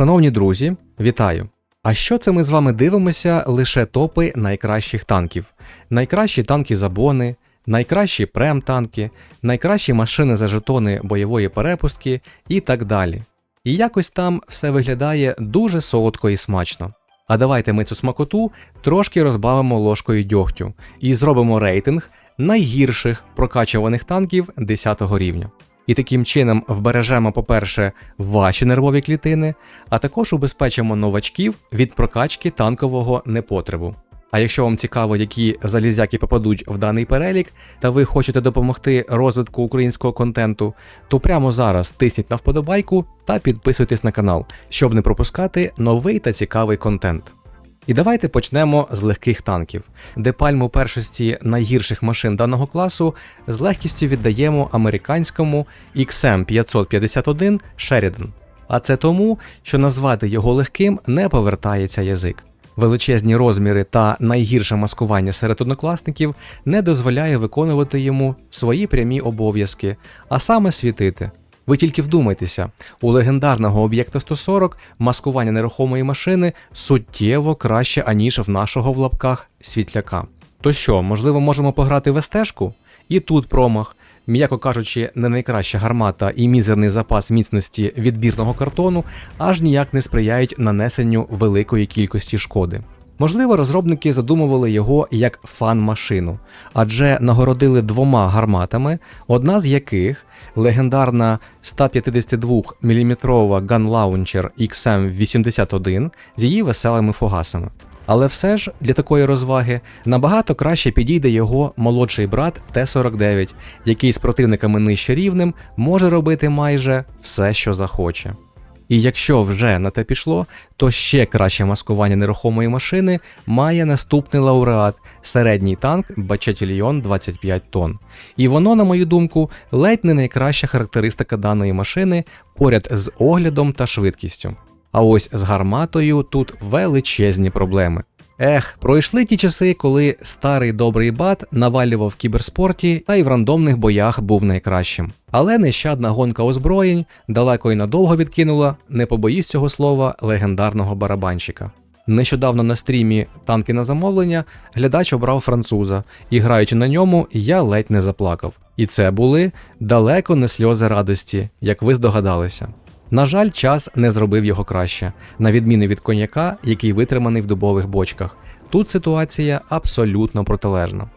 Шановні друзі, вітаю! А що це ми з вами дивимося лише топи найкращих танків? Найкращі танки за бони, найкращі прем-танки, найкращі машини за жетони бойової перепустки і так далі. І якось там все виглядає дуже солодко і смачно. А давайте ми цю смакоту трошки розбавимо ложкою дьогтю і зробимо рейтинг найгірших прокачуваних танків 10 рівня. І таким чином вбережемо, по-перше, ваші нервові клітини, а також убезпечимо новачків від прокачки танкового непотребу. А якщо вам цікаво, які залізяки попадуть в даний перелік, та ви хочете допомогти розвитку українського контенту, то прямо зараз тисніть на вподобайку та підписуйтесь на канал, щоб не пропускати новий та цікавий контент. І давайте почнемо з легких танків, де пальму першості найгірших машин даного класу з легкістю віддаємо американському XM551 Sheridan. А це тому, що назвати його легким не повертається язик. Величезні розміри та найгірше маскування серед однокласників не дозволяє виконувати йому свої прямі обов'язки, а саме світити. Ви тільки вдумайтеся, у легендарного об'єкта 140 маскування нерухомої машини суттєво краще, аніж в нашого в лапках світляка. То що, можливо, можемо пограти в СТ-шку? І тут промах. М'яко кажучи, не найкраща гармата і мізерний запас міцності відбірного картону аж ніяк не сприяють нанесенню великої кількості шкоди. Можливо, розробники задумували його як фан-машину, адже нагородили двома гарматами, одна з яких легендарна 152 мм Launcher XM81 з її веселими фугасами. Але все ж для такої розваги набагато краще підійде його молодший брат Т-49, який з противниками нижче рівнем може робити майже все, що захоче. І якщо вже на те пішло, то ще краще маскування нерухомої машини має наступний лауреат середній танк Бачетільйон 25 тонн. І воно, на мою думку, ледь не найкраща характеристика даної машини поряд з оглядом та швидкістю. А ось з гарматою тут величезні проблеми. Ех, пройшли ті часи, коли старий добрий бат навалював в кіберспорті та й в рандомних боях був найкращим. Але нещадна гонка озброєнь далеко й надовго відкинула, не побоюсь цього слова, легендарного барабанщика. Нещодавно на стрімі танки на замовлення глядач обрав француза, і граючи на ньому, я ледь не заплакав. І це були далеко не сльози радості, як ви здогадалися. На жаль, час не зробив його краще, на відміну від коньяка, який витриманий в дубових бочках. Тут ситуація абсолютно протилежна.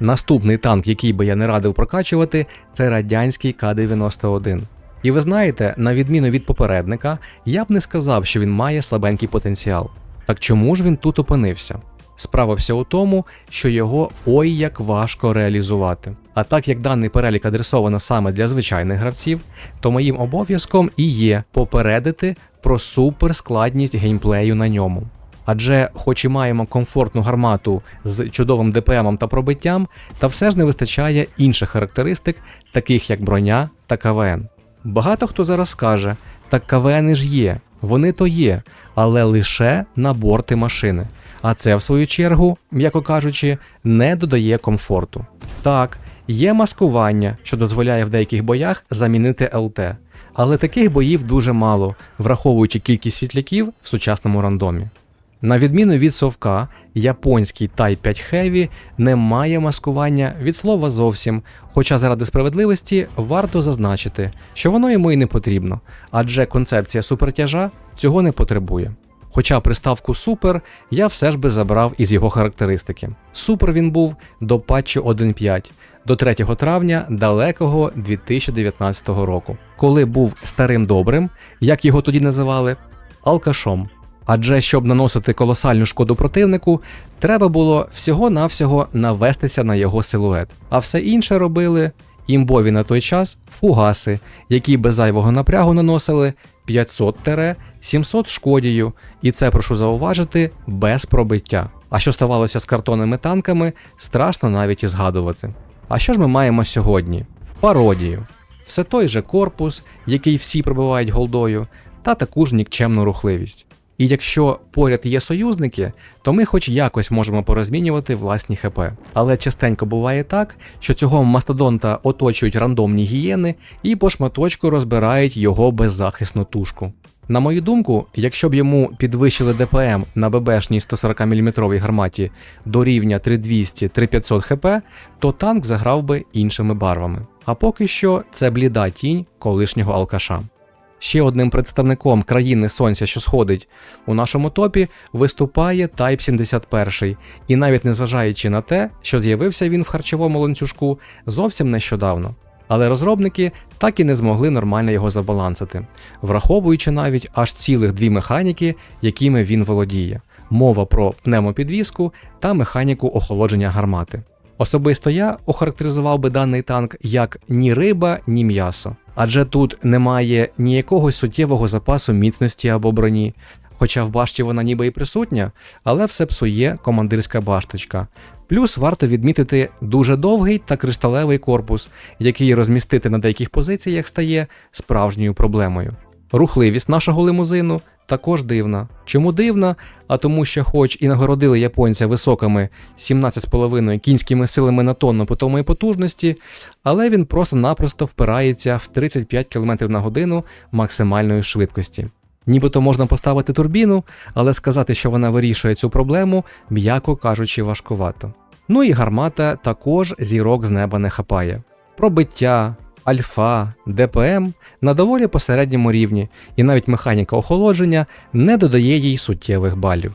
Наступний танк, який би я не радив прокачувати, це радянський К-91. І ви знаєте, на відміну від попередника, я б не сказав, що він має слабенький потенціал. Так чому ж він тут опинився? Справа вся у тому, що його ой як важко реалізувати. А так як даний перелік адресовано саме для звичайних гравців, то моїм обов'язком і є попередити про суперскладність геймплею на ньому. Адже, хоч і маємо комфортну гармату з чудовим ДПМом та пробиттям, та все ж не вистачає інших характеристик, таких як броня та КВН. Багато хто зараз скаже, так КВН ж є, вони то є, але лише на борти машини. А це, в свою чергу, м'яко кажучи, не додає комфорту. Так, є маскування, що дозволяє в деяких боях замінити ЛТ, але таких боїв дуже мало, враховуючи кількість світляків в сучасному рандомі. На відміну від совка, японський Type 5 Heavy не має маскування від слова зовсім, хоча заради справедливості варто зазначити, що воно йому і не потрібно, адже концепція супертяжа цього не потребує. Хоча приставку Супер я все ж би забрав із його характеристики. Супер він був до патчу 1.5, до 3 травня далекого 2019 року, коли був старим добрим, як його тоді називали, алкашом. Адже щоб наносити колосальну шкоду противнику, треба було всього-навсього навестися на його силует, а все інше робили імбові на той час фугаси, які без зайвого напрягу наносили 500-700 шкодію, і це прошу зауважити без пробиття. А що ставалося з картонними танками, страшно навіть і згадувати. А що ж ми маємо сьогодні? Пародію. Все той же корпус, який всі пробивають голдою, та таку ж нікчемну рухливість. І якщо поряд є союзники, то ми хоч якось можемо порозмінювати власні ХП. Але частенько буває так, що цього мастодонта оточують рандомні гієни і по шматочку розбирають його беззахисну тушку. На мою думку, якщо б йому підвищили ДПМ на ББшній 140 мм гарматі до рівня 3200-3500 хп, то танк заграв би іншими барвами. А поки що це бліда тінь колишнього алкаша. Ще одним представником країни Сонця, що сходить у нашому топі, виступає Type 71, і навіть незважаючи на те, що з'явився він в харчовому ланцюжку зовсім нещодавно. Але розробники так і не змогли нормально його забалансити, враховуючи навіть аж цілих дві механіки, якими він володіє: мова про пневмопідвіску та механіку охолодження гармати. Особисто я охарактеризував би даний танк як ні риба, ні м'ясо, адже тут немає ніякого суттєвого запасу міцності або броні. Хоча в башті вона ніби і присутня, але все псує командирська башточка. Плюс варто відмітити дуже довгий та кришталевий корпус, який розмістити на деяких позиціях стає справжньою проблемою. Рухливість нашого лимузину також дивна. Чому дивна? А тому, що, хоч і нагородили японця високими 17,5 кінськими силами на тонну питомої потужності, але він просто-напросто впирається в 35 км на годину максимальної швидкості. Нібито можна поставити турбіну, але сказати, що вона вирішує цю проблему, м'яко кажучи, важкувато. Ну і гармата також зірок з неба не хапає. Пробиття, альфа, ДПМ на доволі посередньому рівні, і навіть механіка охолодження не додає їй суттєвих балів.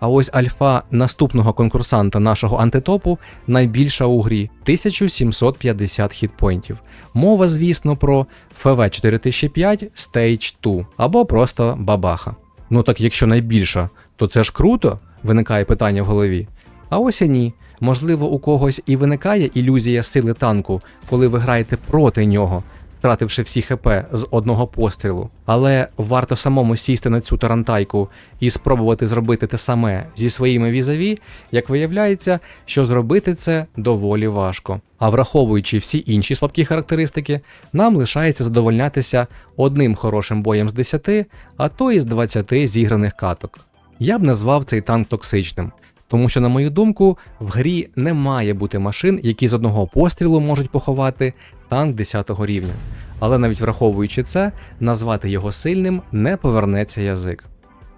А ось альфа наступного конкурсанта нашого антитопу найбільша у грі 1750 хітпойнтів. Мова, звісно, про FV 4005 Stage 2 або просто бабаха. Ну так якщо найбільша, то це ж круто, виникає питання в голові. А ось і ні. Можливо, у когось і виникає ілюзія сили танку, коли ви граєте проти нього, втративши всі ХП з одного пострілу. Але варто самому сісти на цю тарантайку і спробувати зробити те саме зі своїми візаві, як виявляється, що зробити це доволі важко. А враховуючи всі інші слабкі характеристики, нам лишається задовольнятися одним хорошим боєм з 10, а то і з 20 зіграних каток. Я б назвав цей танк токсичним. Тому що, на мою думку, в грі не має бути машин, які з одного пострілу можуть поховати танк 10 рівня. Але навіть враховуючи це, назвати його сильним не повернеться язик.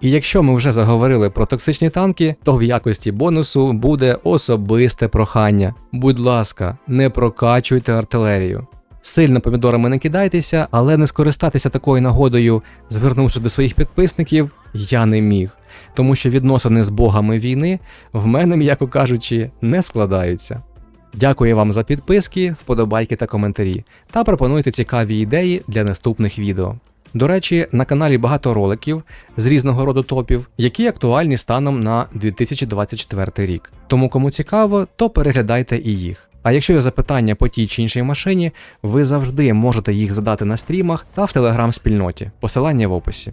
І якщо ми вже заговорили про токсичні танки, то в якості бонусу буде особисте прохання. Будь ласка, не прокачуйте артилерію. Сильно помідорами не кидайтеся, але не скористатися такою нагодою, звернувши до своїх підписників, я не міг. Тому що відносини з богами війни в мене, м'яко кажучи, не складаються. Дякую вам за підписки, вподобайки та коментарі, та пропонуйте цікаві ідеї для наступних відео. До речі, на каналі багато роликів з різного роду топів, які актуальні станом на 2024 рік. Тому кому цікаво, то переглядайте і їх. А якщо є запитання по тій чи іншій машині, ви завжди можете їх задати на стрімах та в телеграм-спільноті. Посилання в описі.